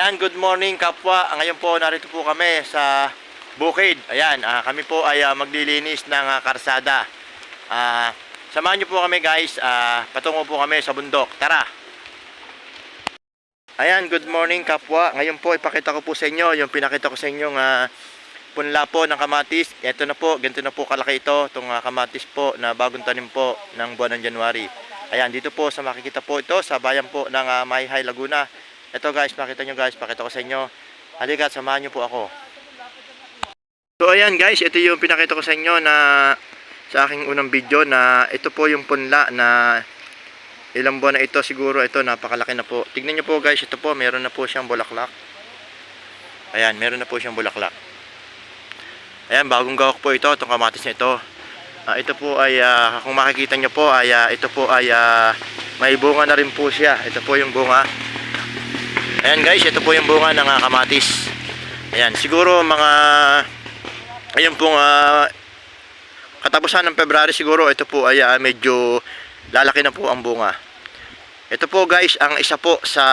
Ayan, good morning kapwa. Ngayon po narito po kami sa Bukid. Ayan, ah, kami po ay ah, maglilinis ng ah, karsada. Ah, samahan niyo po kami guys. Ah, patungo po kami sa bundok. Tara. Ayan, good morning kapwa. Ngayon po ipakita ko po sa inyo yung pinakita ko sa inyo nga punla po ng kamatis. Ito na po, ganito na po kalaki ito, itong ah, kamatis po na bagong tanim po ng buwan ng January. Ayan, dito po sa makikita po ito sa bayan po ng uh, Mayhay, Laguna. Ito guys, makita nyo guys, pakita ko sa inyo. Halika, samahan nyo po ako. So ayan guys, ito yung pinakita ko sa inyo na sa aking unang video na ito po yung punla na ilang buwan na ito siguro ito napakalaki na po. Tignan nyo po guys, ito po meron na po siyang bulaklak. Ayan, meron na po siyang bulaklak. Ayan, bagong gawak po ito, itong kamatis na ito. Ah, ito po ay, ah, kung makikita nyo po, ay, ah, ito po ay ah, may bunga na rin po siya. Ito po yung bunga. Ayan guys, ito po yung bunga ng ah, kamatis. Ayan, siguro mga, ayun pong ah, katapusan ng February siguro, ito po ay ah, medyo lalaki na po ang bunga. Ito po guys, ang isa po sa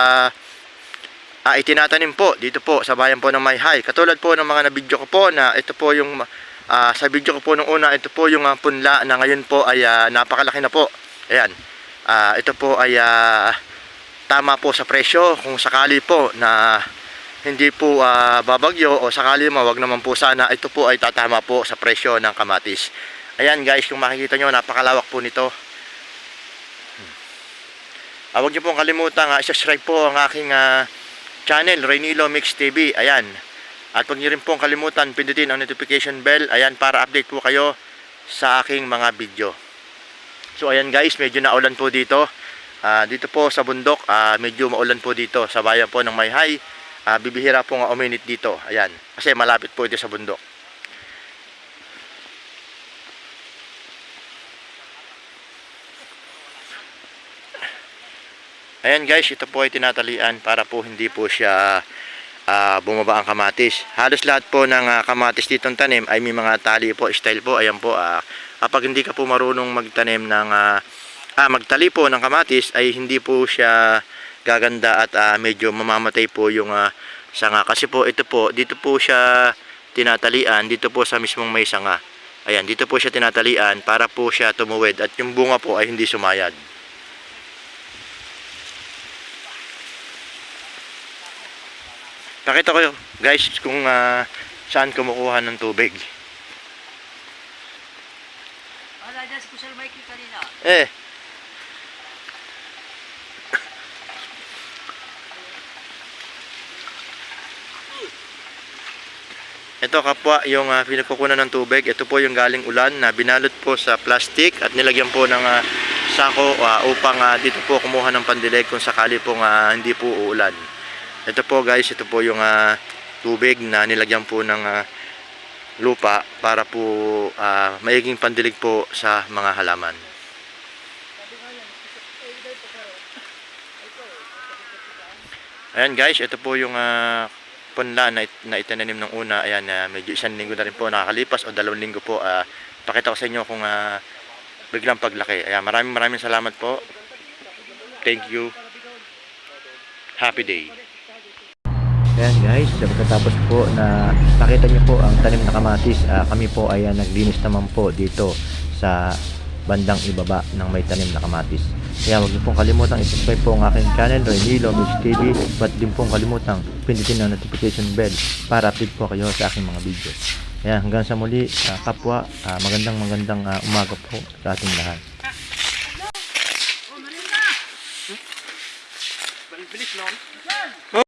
ah, itinatanim po dito po sa bayan po ng Mayhay. Katulad po ng mga na-video ko po na ito po yung ah, sa video ko po nung una, ito po yung ah, punla na ngayon po ay ah, napakalaki na po. Ayan. Ah, ito po ay ah, tama po sa presyo kung sakali po na hindi po ah, babagyo o sakali mo wag naman po sana ito po ay tatama po sa presyo ng kamatis. Ayan guys, kung makikita nyo napakalawak po nito. Ah, huwag niyo pong kalimutan, uh, subscribe po ang aking ah, channel, Rainilo Mix TV. Ayan. At huwag niyo rin pong kalimutan, pindutin ang notification bell. Ayan, para update po kayo sa aking mga video. So, ayan guys, medyo naulan po dito. Ah, dito po sa bundok, ah, medyo maulan po dito sa bayan po ng Mayhay. Ah, bibihira po nga uminit dito. Ayan, kasi malapit po ito sa bundok. Ayan guys, ito po ay tinatalian para po hindi po siya ah, bumaba ang kamatis. Halos lahat po ng ah, kamatis ditong tanim ay may mga tali po, style po. Ayan po, ah, kapag hindi ka po marunong magtanim ng ah, ah, magtali po ng kamatis ay hindi po siya gaganda at ah, medyo mamamatay po yung ah, sanga. Kasi po ito po, dito po siya tinatalian, dito po sa mismong may sanga. Ayan, dito po siya tinatalian para po siya tumuwid at yung bunga po ay hindi sumayad. Pakita ko guys kung ah, saan kumukuha ng tubig. Eh. Ito kapwa yung uh, pinagkukunan ng tubig. Ito po yung galing ulan na binalot po sa plastic at nilagyan po ng ah, sako ah, upang ah, dito po kumuha ng pandilig kung sakali po nga hindi po uulan. Ito po guys, ito po yung ah, tubig na nilagyan po ng ah, lupa para po ah, maiging pandilig po sa mga halaman. Ayan guys, ito po yung ah, punla na, na itinanim ng una. Ayan, ah, medyo isang linggo na rin po nakakalipas o dalawang linggo po. ah, pakita ko sa inyo kung ah, biglang paglaki. Ayan, maraming maraming salamat po. Thank you. Happy day. Ayan guys, pagkatapos po na nakita niyo po ang tanim na kamatis, ah, kami po ay ah, naglinis naman po dito sa bandang ibaba ng may tanim na kamatis. Kaya huwag niyo pong kalimutang i-subscribe po ang aking channel, Renilo Mix TV, at din pong kalimutang pindutin ang notification bell para update po kayo sa aking mga video. Kaya hanggang sa muli, ah, kapwa, ah, magandang magandang ah, umaga po sa ating lahat. Bilis, no?